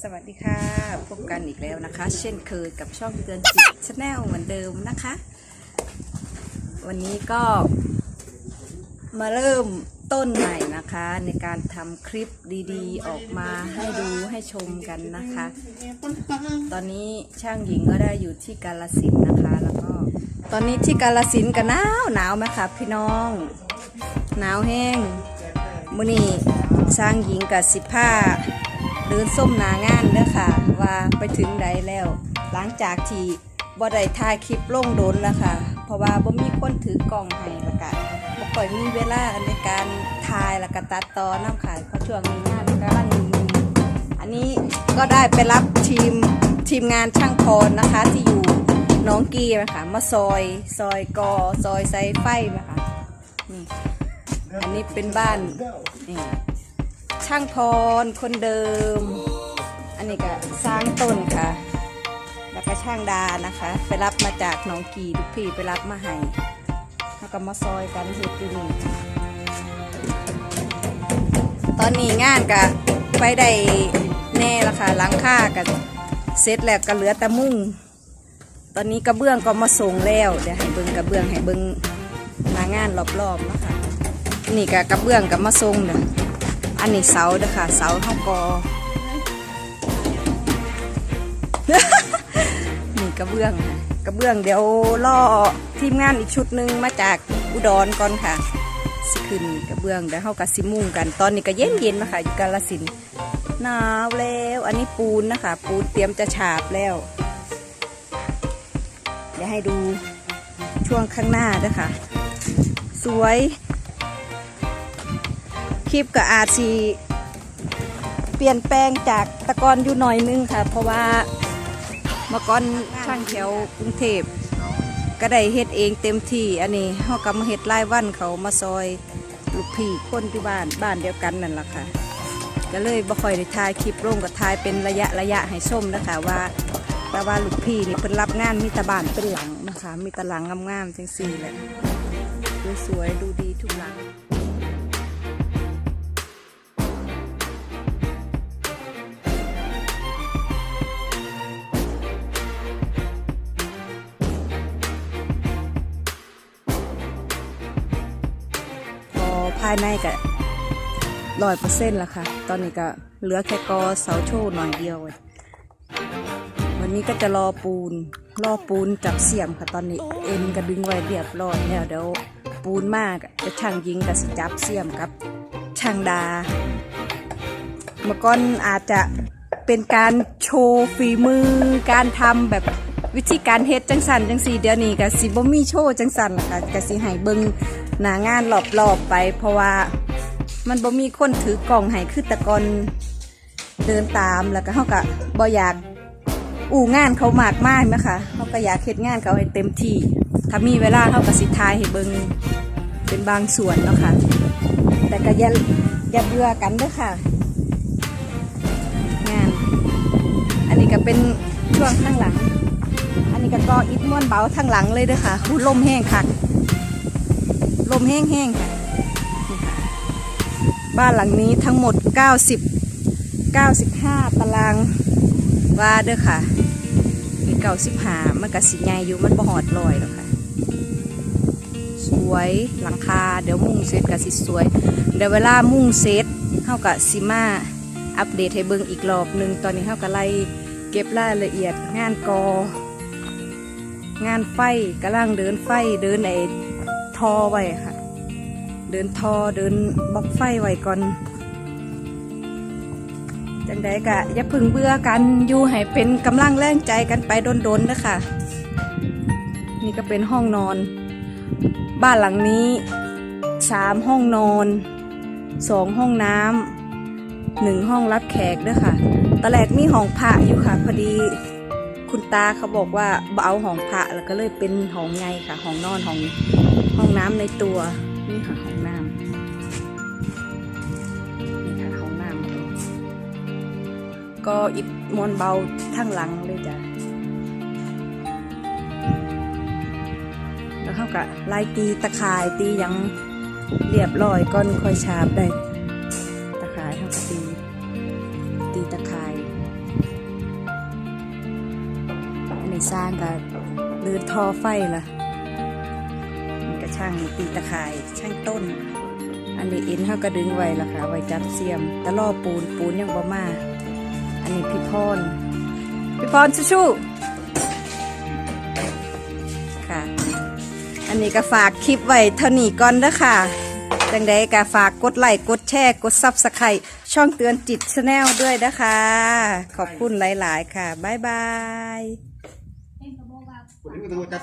สวัสดีค่ะ พบกันอีกแล้วนะคะ เช่นเคยกับช่องเตือนจิตชาแนลเหมือนเดิมนะคะ วันนี้ก็มาเริ่มต้นใหม่นะคะ ในการทำคลิปดีๆ ออกมาให้ดูให้ชมกันนะคะ ตอนนี้ช่างหญิงก็ได้อยู่ที่กาลสินนะคะ แล้วก็ ตอนนี้ที่กาลสินก็หนาวหนาวไหมคะพี่น้อง หนาวแห้งมื้อนี้สร้างหญิงกับสิผ้า เดินส้มหนางานเด้อค่ะ ว่าไปถึงใดแล้ว หลังจากที่บ่ได้ถ่ายคลิปลงโดนแล้วค่ะ เพราะว่าบ่มีคนถือกล้องให้ล้วก็บ่ค่อยมีเวลาในการถ่ายแล้วก็ตัดต่อน้ำค่ะเพราะช่วงนี้งานกำลังยุ่อันนี้ก็ได้ไปรับทีมทีมงานช่างพรนะคะที่อยู่น้องกีนะคะมาซอยซอยกอซอยไซไฟนะคะนี่อันนี้เป็นบ้านนี่ ช่างพรคนเดิม อันนี้ก็สร้างต้นค่ะ แล้วก็ช่างดานะคะ ไปรับมาจากหนองกีลูกพี่ไปรับมาให้แล้วก็มาซอยกันเฮ็ดอยู่นี่ตอนนี้งานก็ไปได้แน่และค่ะหลังค่าก็เสร็จแล้วก็เหลือแต่มุ้งตอนนี้กระเบื้องก็มาส่งแล้วเดี๋ยวให้เบิ้งกระเบื้องให้เบิ้งหน้างานรอบๆนะคะนี่กะกระเบื้องกับมาทรงเด้อ อันนี้เสาเด้อค่ะ เสาเท่ากอ นี่กระเบื้องค่ะกระเบื้องเดี๋ยวล่อทีมงานอีกชุดหนึ่งมาจากอุดรก่อนค่ะสิขึ้นกระเบื้องเดี๋ยวเขากับซิมุ่งกัน ตอนนี้ก็เย็นเย็นๆนะคะอยู่กาลสินหนาวแล้ว อันนี้ปูนนะคะ ปูนเตรียมจะฉาบแล้ว เดี๋ยวให้ดูช่วงข้างหน้าเด้วยค่ะ สวย คลิปก็อาจสีเปลี่ยนแปลงจากตะกอนอยู่หน่อยนึงค่ะ เพราะว่าเมื่อก่อนช่างแถวกรุงเทพก็ได้เฮ็ดเองเต็มที่ อันนี้เฮาก็มาเฮ็ดรายวันเขามาซอยลูกพี่คนที่บ้านบ้านเดียวกันนั่นแหละค่ะ ก็เลยบ่ค่อยได้ถ่ายคลิปลงก็ถ่ายเป็นระยะระยะให้ชมนะคะว่าแต่ว่าลูกพี่นี่เพิ่นรับงานมีตะบ้านเป็นหลังนะคะ มีตะหลังงามๆจังซี่แหละสวยๆดูดี ภายในก็ร้อยเปอร์เซ็นต์แล้วค่ะ ตอนนี้ก็เหลือแค่กอเสาโชว์หน่อยเดียว วันนี้ก็จะรอปูน รอปูนจับเสียมค่ะ ตอนนี้เอ็นก็ดึงไว้เรียบร้อยแล้วเดี๋ยวปูนมากจะช่างยิงกับสิจับเสียมกับช่างดา เมื่อก่อนอาจจะเป็นการโชว์ฝีมือการทำแบบ วิธีการเฮ็ดจังสันจังสีเดี๋ยวนี้ก็สิบ่มีโชว์จังสันล่ะค่ะก็สิให้เบิ่งหน้างานรอบๆไป เพราะว่ามันบ่มีคนถือกล่องให้คือแต่ก่อนเดินตามแล้วก็เฮาก็บ่อยากอู่งานเขามากมายนะคะเฮาก็อยากเฮ็ดงานเขาให้เต็มที่ ถ้ามีเวลาเฮาก็สิทายให้เบิงเป็นบางส่วนเนาะค่ะ แต่ก็อย่าอย่าเบื่อกันเด้อค่ะ งาน อันนี้ก็เป็นช่วงข้างหลัง อันนี้ก็ก็อิดม้วนเบาทางหลังเลยเด้วยค่ะหูลมแห้งค่ะ ลมแห้งๆค่ะนี่ค่ะ บ้านหลังนี้ทั้งหมด 90 95 ตารางวาเด้อค่ะมีเก่าสิบหามันก็สิใหญ่อยู่มันบ่หอดลอยหรอกค่ะ สวยหลังคาเดี๋ยวมุ่งเสร็จก็สิสวย เดี๋ยวเวลามุ่งเสร็จเท่ากับซิมาอัปเดตให้เบิ่งอีกรอบหนึ่งตอนนี้เข้าก็ไล่เก็บรายละเอียดงานกอ งานไฟกำลังเดินไฟเดินไอ้ทอไว้ค่ะ เดินทอเดินบล็อกไฟไว้ก่อนจังใดกะอย่าพึ่งเบื่อกันอยู่ให้เป็นกำลังแรงใจกันไปโดนๆนะคะนี่ก็เป็นห้องนอน บ้านหลังนี้สามห้องนอนสองห้องน้ำหนึ่งห้องรับแขกด้วยค่ะตอนแรกมีห้องพระอยู่ค่ะ พอดี คุณตาเขาบอกว่าเบเอาห้องพระแล้วก็เลยเป็นห้องไงค่ะห้องนอนห้องห้องน้ำในตัวนี่ค่ะห้องน้ำนี่ค่ะห้องน้ำก็อิบมวนเบาทั้งหลังเลยจ้ะแล้วเขาก็ไล่ตีตะข่ายตียังเรียบร้อยก่อนคอยฉาบได้ เดินทอไฟล่ะมันก็ช่างตีตะข่ายช่างต้น อันนี้เอ็นเขาก็ดึงไว้ละค่ะ ไว้จับเสียมตะล่อปูนปูนยังบ่มาอันนี้พี่พรพี่พรชู้ๆค่ะ อันนี้ก็ฝากคลิปไว้เท่านี้ก่อนเด้อค่ะจังใดก็ฝากกดไลค์กดแชร์กดซับสไครต์ช่องเตือนจิตชาแนลด้วยนะคะ ขอบคุณหลาย ๆ ค่ะ บ๊ายบาย tengo que estar